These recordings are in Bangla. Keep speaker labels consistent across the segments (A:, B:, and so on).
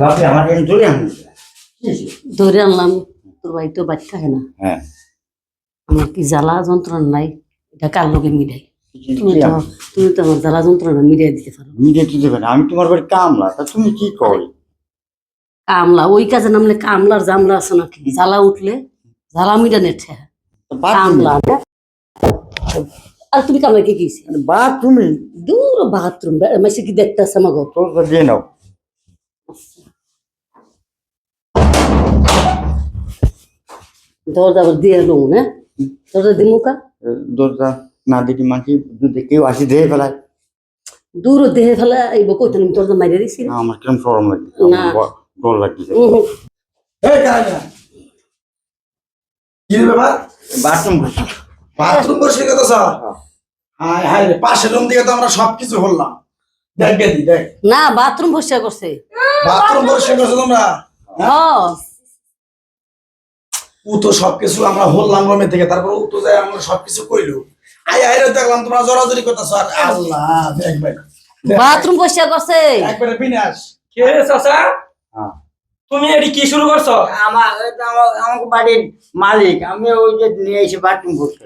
A: বাপরে আমার এখানে কি
B: আনলাম তোর ভাই তো বাচ্চা হয় না।
A: হ্যাঁ।
B: আমার কি জ্বালা যন্ত্রণা নাই? এটা কার লোকে মিলাই তুমি তো
A: আনব?
B: তুমি তো আমার জ্বালা যন্ত্রণা মিলিয়ে দিতে পারো।
A: মিটে তো দেবে না। আমি তোমার বাড়ি কামলা তা তুমি কি করো
B: কামলা ওই কাজে নামলে কামলার জামলা আছে নাকি? জ্বালা উঠলে জ্বালা মিটা নেছে কামলা আর তুমি কামলা কে গেছি
A: বা তুমি
B: দূর বাথরুম মাসে কি দেখতেছে আমাকে
A: তোর তো দিয়ে নাও।
B: দরজা দিয়ে লোক না দরজা দিমু কা?
A: দরজা না দেখি মানছি যদি কেউ আসি দিয়ে ফেলায়?
B: দূর দেহে ফেলা এই কইতে আমি দরজা মাইরে দিছি
A: না, আমার সরম লাগে
B: না।
A: ডর লাগছে
C: এই কি ব্যাপার
A: বাথরুম
C: বাথরুম হাই রে পাশের রুম থেকে তো আমরা সবকিছু হলাম দেখ গেদি দেখ।
B: না বাথরুম পরিষ্কার করছে।
C: বাথরুম পরিষ্কার করছ তোমরা? ও তো সবকিছু আমরা হলাম রুমে থেকে তারপর ও তো যায় আমরা সবকিছু কইলো। আই আই দেখলাম তোমরা জোরাজোরি করতেছ। আর আল্লাহ দেখ ভাই
B: বাথরুম পরিষ্কার করছে।
C: একবারে বিনাশ।
D: কে রে চাচা?
A: হ্যাঁ।
D: তুমি এটি কি শুরু করছ?
A: আমার আমার আমার বাড়ির মালিক আমি ওই যে নিয়ে এসে বাথরুম করতে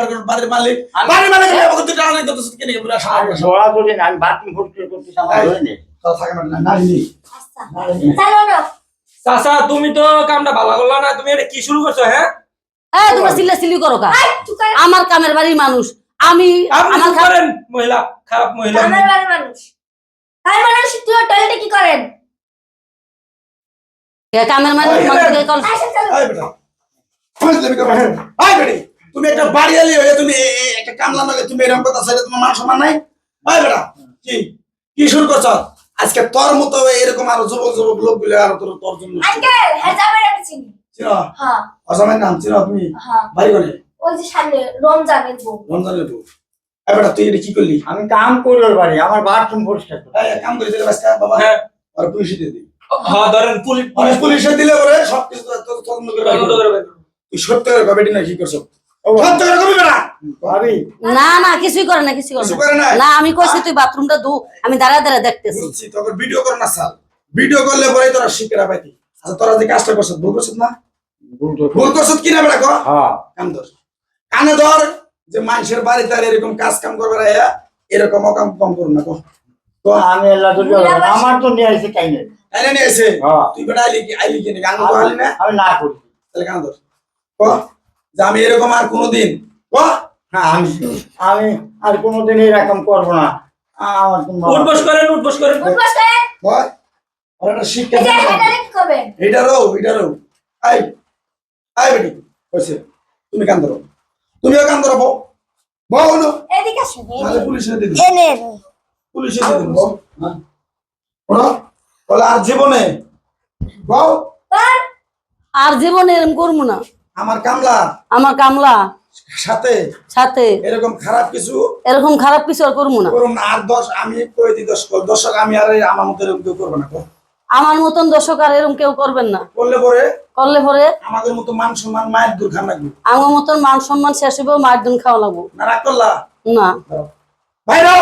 C: কোন বাড়ির মালিক? বাড়ির মালিক হয়ে আমাকে কেন?
A: আমি বাথরুম করতে করতে আমার। হয়ে
C: থাকে না নারী নেই।
D: চাচা তুমি তো কামটা ভালো করলা না তুমি এটা কি শুরু করছ হ্যাঁ
B: হ্যাঁ তোমরা সিল্লা সিলি করো কা। আমার কামের বাড়ির মানুষ। আমি আমার
D: করেন মহিলা খারাপ মহিলা।
E: আমার বাড়ির মানুষ। তাই মানুষ তুই টয়লেটে কি করেন?
B: কামের মানুষ? মানুষকে কল-
C: করবে। বেটি, তুমি একটা বাড়ি আলি হয়ে তুমি একটা কামলা নাগে তুমি এরকম কথা তোমার মান সম্মান নাই? এই বেটা। কি? কি শুরু করছ? আজকে তোর মতো এরকম আরও যুবক যুবক লোকগুলো আর তোর তোর জন্য
E: আঙ্কেল হ্যাঁ আমি চিনি
C: চিনো
E: হ্যাঁ
C: নাম চিনো তুমি
E: হ্যাঁ
C: ভাই গনে
E: ওই যে সামনে রমজানের বউ
C: রমজানের বউ তুই এটা কি করলি
A: আমি কাম করি ওর বাড়ি আমার বাথরুম পরিষ্কার করে
C: এই, কাম করে দিলে বাবা
D: হ্যাঁ
C: আর পুলিশে দিয়ে দিই
D: হ্যাঁ ধরেন পুলিশ
C: মানে পুলিশে দিলে পরে সবকিছু তো- তো- তদন্ত করে। তুই সত্য করে কবে না কি করছ সত্য করে কবি বেটা
A: ভাবি।
B: না না কিছুই করে না কিছুই করে
C: কিছু
B: না।
C: করে না
B: না আমি কইছি তুই বাথরুমটা ধু আমি দাঁড়ায় দাঁড়ায় দেখতেছি।
C: বুঝছি তখন ভিডিও কর না স্যার। ভিডিও করলে পরে তোরা শিখেরা পাইতি আচ্ছা তোরা যে কাজটা করছিস ভুল করছিস না?
A: ভুল তো
C: ভুল করছিস কি না বেটা কো
A: হ্যাঁ।
C: কান ধর। কানে ধর যে মানুষের বাড়িতে আর এরকম কাজ কাম করবে না এরকম অকাম কম করুন না কো
A: আমি আমার তো নিয়ে আসছে তাই নেই
C: নিয়ে এসে
A: হ্যাঁ।
C: তুই বেটা আইলি কি আইলি কি নাকি আনন্দ আইলি না?
A: আমি না করি।
C: তাহলে কান ধর। কো যে আমি এরকম আর কোনোদিন
A: হ্যাঁ আমি আমি আর কোনোদিন এরকম করব না।
D: উঠবস করেন উঠবস
C: শিক্ষা এটারও এটারও। আই আই বেটি তুমি কান ধরো তুমিও কান ধরো বউ। বউ হলো। পুলিশে বউ বলে আর জীবনে বউ।
B: আর জীবনে এরকম করব না।
C: আমার কামলা।
B: আমার কামলা।
C: সাথে?
B: সাথে।
C: এরকম খারাপ কিছু?
B: এরকম খারাপ কিছু আর করব না।
C: করুন আর দশ আমি কই দশ দর্শক আমি আর আমার মতো এরকম কেউ করব না
B: আমার মতন দর্শক আর এরকম কেউ করবেন না।
C: করলে পরে?
B: করলে পরে
C: আমাদের মতো মান সম্মান মায়ের দূর খান লাগবে।
B: আমার মতন মান সম্মান শেষ হইব মায়ের দিন খাওয়া লাগবো।
C: না রাগ করলা?
B: না।
C: বাইরে।